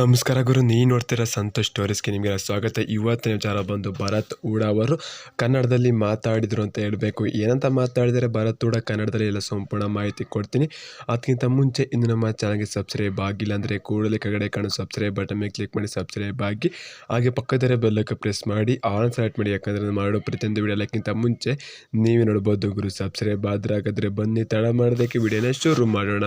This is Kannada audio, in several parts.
ನಮಸ್ಕಾರ ಗುರು ನೀ ನೋಡ್ತಿರೋ ಸಂತೋಷ್ ಸ್ಟೋರೀಸ್ಗೆ ನಿಮಗೆ ಸ್ವಾಗತ. ಇವತ್ತಿನ ವಿಚಾರ ಬಂದು ಭರತ್ ಊಡ ಅವರು ಕನ್ನಡದಲ್ಲಿ ಮಾತಾಡಿದರು ಅಂತ ಹೇಳಬೇಕು. ಏನಂತ ಮಾತಾಡಿದರೆ ಭರತ್ ಊಡ ಕನ್ನಡದಲ್ಲಿ ಎಲ್ಲ ಸಂಪೂರ್ಣ ಮಾಹಿತಿ ಕೊಡ್ತೀನಿ. ಅದಕ್ಕಿಂತ ಮುಂಚೆ ಇನ್ನು ನಮ್ಮ ಚಾನಲ್ಗೆ ಸಬ್ಸ್ಕ್ರೈಬ್ ಆಗಿಲ್ಲ ಅಂದರೆ ಕೂಡಲೇ ಕೆಳಗಡೆ ಕಾಣೋ ಸಬ್ಸ್ಕ್ರೈಬ್ ಬಟನ್ ಮೇಲೆ ಕ್ಲಿಕ್ ಮಾಡಿ ಸಬ್ಸ್ಕ್ರೈಬ್ ಆಗಿ. ಹಾಗೆ ಪಕ್ಕದರೆ ಬೆಲ್ಲಕ್ಕೆ ಪ್ರೆಸ್ ಮಾಡಿ. ಆನ್ ಸೆಲೆಕ್ಟ್ ಮಾಡಿ. ಯಾಕಂದರೆ ಮಾಡೋ ಪ್ರತಿಯೊಂದು ವಿಡಿಯೋ ಎಲ್ಲಕ್ಕಿಂತ ಮುಂಚೆ ನೀವೇ ನೋಡ್ಬೋದು ಗುರು, ಸಬ್ಸ್ಕ್ರೈಬ್ ಆದರೆ ಹಾಗಾದರೆ ಬನ್ನಿ, ತಡ ಮಾಡೋದಕ್ಕೆ ವಿಡಿಯೋನ ಶುರು ಮಾಡೋಣ.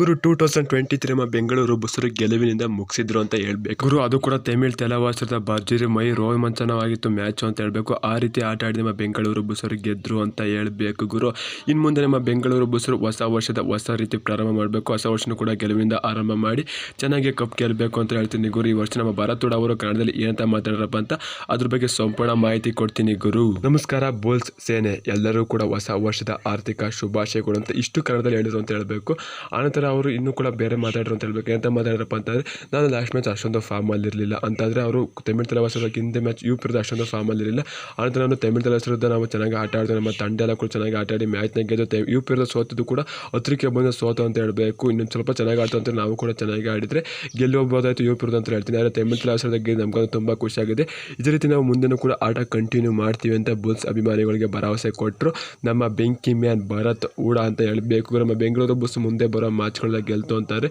ಗುರು ಟೂ ತೌಸಂಡ್ ಟ್ವೆಂಟಿ ತ್ರೀ ನಮ್ಮ ಬೆಂಗಳೂರು ಬಸ್ಸರು ಗೆಲುವಿನಿಂದ ಮುಗಿಸಿದ್ರು ಅಂತ ಹೇಳ್ಬೇಕು. ಗುರು ಅದು ಕೂಡ ತಮಿಳ್ ತೆಲವಾಸದ ಭರ್ಜರಿ ಮೈ ರೋಮಾಂಚನವಾಗಿತ್ತು ಮ್ಯಾಚ್ ಅಂತ ಹೇಳ್ಬೇಕು. ಆ ರೀತಿ ಆಟ ಆಡಿ ನಮ್ಮ ಬೆಂಗಳೂರು ಬುಸರು ಗೆದ್ರು ಅಂತ ಹೇಳ್ಬೇಕು ಗುರು. ಇನ್ನು ಮುಂದೆ ನಮ್ಮ ಬೆಂಗಳೂರು ಬುಸರು ಹೊಸ ವರ್ಷದ ಹೊಸ ರೀತಿ ಪ್ರಾರಂಭ ಮಾಡಬೇಕು. ಹೊಸ ವರ್ಷನೂ ಕೂಡ ಗೆಲುವಿಂದ ಆರಂಭ ಮಾಡಿ ಚೆನ್ನಾಗಿ ಕಪ್ ಗೆಲ್ಬೇಕು ಅಂತ ಹೇಳ್ತೀನಿ ಗುರು. ಈ ವರ್ಷ ನಮ್ಮ ಭರತುಡ ಅವರು ಕನ್ನಡದಲ್ಲಿ ಏನಂತ ಮಾತಾಡ್ರಪ್ಪ ಅಂತ ಅದ್ರ ಬಗ್ಗೆ ಸಂಪೂರ್ಣ ಮಾಹಿತಿ ಕೊಡ್ತೀನಿ ಗುರು. ನಮಸ್ಕಾರ ಬೋಲ್ಸ್ ಸೇನೆ. ಎಲ್ಲರೂ ಕೂಡ ಹೊಸ ವರ್ಷದ ಆರ್ಥಿಕ ಶುಭಾಶಯಗಳು ಅಂತ ಇಷ್ಟು ಕನ್ನಡದಲ್ಲಿ ಹೇಳಿದ್ರು ಅಂತ ಹೇಳಬೇಕು. ಆನಂತರ ಅವರು ಇನ್ನೂ ಕೂಡ ಬೇರೆ ಮಾತಾಡ್ರು ಅಂತ ಹೇಳ್ಬೇಕು. ಎಂತ ಮಾತಾಡ್ರಪ್ಪ ಅಂತಂದ್ರೆ ನಾನು ಲಾಸ್ಟ್ ಮ್ಯಾಚ್ ಅಷ್ಟೊಂದು ಫಾರ್ಮಲ್ಲಿ ಇರಲಿಲ್ಲ. ಅಂತಂದರೆ ಅವರು ತಮಿಳ್ ತಲವಾಸದ ಹಿಂದೆ ಮ್ಯಾಚ್ ಯು ವಿರುದ್ಧ ಅಷ್ಟೊಂದು ಫಾರ್ಮಲ್ಲಿ ಇರಲಿಲ್ಲ. ಆನಂತರ ನಾನು ತಮಿಳ್ ತಲವಾಸ ನಾವು ಚೆನ್ನಾಗಿ ಆಟ ಆಡಿದ್ರೆ ನಮ್ಮ ತಂಡ ಎಲ್ಲ ಕೂಡ ಚೆನ್ನಾಗಿ ಆಟ ಆಡಿ ಮ್ಯಾಚ್ನ ಗೆದ್ದು ಯು ವಿರುದ್ಧ ಸೋತಿದ್ದು ಕೂಡ ಹತ್ತಿರಕ್ಕೆ ಬಂದು ಸೋತು ಅಂತ ಹೇಳಬೇಕು. ಇನ್ನೊಂದು ಸ್ವಲ್ಪ ಚೆನ್ನಾಗಿ ಆಡ್ತು ಅಂತ ನಾವು ಕೂಡ ಚೆನ್ನಾಗಿ ಆಡಿದರೆ ಗೆಲ್ಲೋಗ್ಬೋದಾಯಿತು ಯು ಅಂತ ಹೇಳ್ತೀನಿ. ಆದರೆ ತಮಿಳ್ ತಲವಾಸದ ಗೆದ್ದು ನಮ್ಗೆ ತುಂಬ ಖುಷಿಯಾಗಿದೆ ಇದೇ ರೀತಿ ನಾವು ಮುಂದೆನೂ ಕೂಡ ಆಟ ಕಂಟಿನ್ಯೂ ಮಾಡ್ತೀವಿ ಅಂತ ಬುಲ್ಸ್ ಅಭಿಮಾನಿಗಳಿಗೆ ಭರವಸೆ ಕೊಟ್ಟರು ನಮ್ಮ ಬೆಂಕಿ ಮ್ಯಾನ್ ಭರತ್ ಊಡ ಅಂತ ಹೇಳಬೇಕು. ನಮ್ಮ ಬೆಂಗಳೂರು ಬುಸ್ ಮುಂದೆ ಬರೋ ಮ್ಯಾಚ್ಗಳನ್ನ ಗೆಲ್ತು ಅಂತಾರೆ.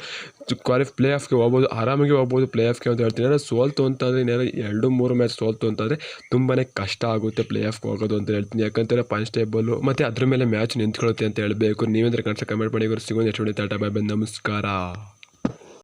ಕ್ವಾಲಿಫ್ ಪ್ಲೇ ಆಫ್ಗೆ ಹೋಗ್ಬೋದು. ಆರಾಮಾಗಿ ಹೋಗ್ಬೋದು. ಪ್ಲೇ ಆಫ್ಗೆ ಅಂತ ಹೇಳ್ತೀನಿ. ಏನಾದ್ರು ಸೋಲ್ತು ಅಂತಂದರೆ ಏನಾದ್ರು ಎರಡು, ಮೂರು ಮ್ಯಾಚ್ ಸೋಲ್ತು ಅಂತಂದರೆ ತುಂಬಾ ಕಷ್ಟ ಆಗುತ್ತೆ ಪ್ಲೇ ಆಫ್ಗೆ ಹೋಗೋದು ಅಂತ ಹೇಳ್ತೀನಿ. ಯಾಕಂತಂದರೆ ಪಂಚ್ ಟೇಬಲ್ಲು ಮತ್ತು ಅದ್ರ ಮೇಲೆ ಮ್ಯಾಚ್ ನಿಂತ್ಕೊಳ್ಳುತ್ತೆ ಅಂತ ಹೇಳಬೇಕು. ನೀವೇಂದ್ರೆ ಕನ್ಸ ಕಮೆಂಟ್ ಮಾಡಿ ಸಿಗೋದು ಎಷ್ಟು ಟಾಟಾ ಬಾಯ್ ನಮಸ್ಕಾರ.